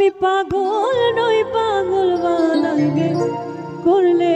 আমি পাগল নই পাগল বানাইবে করলে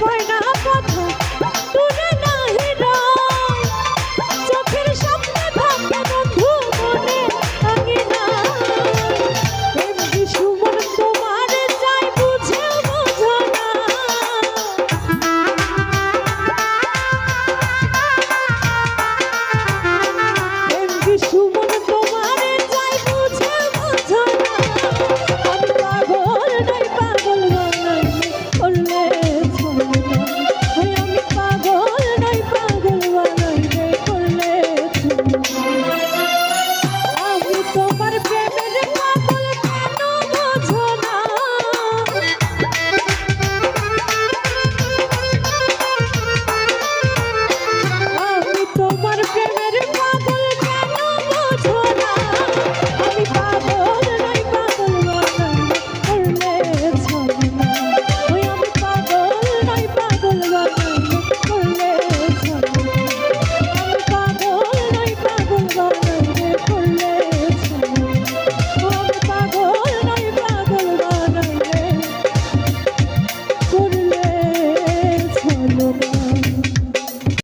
হয় না Don't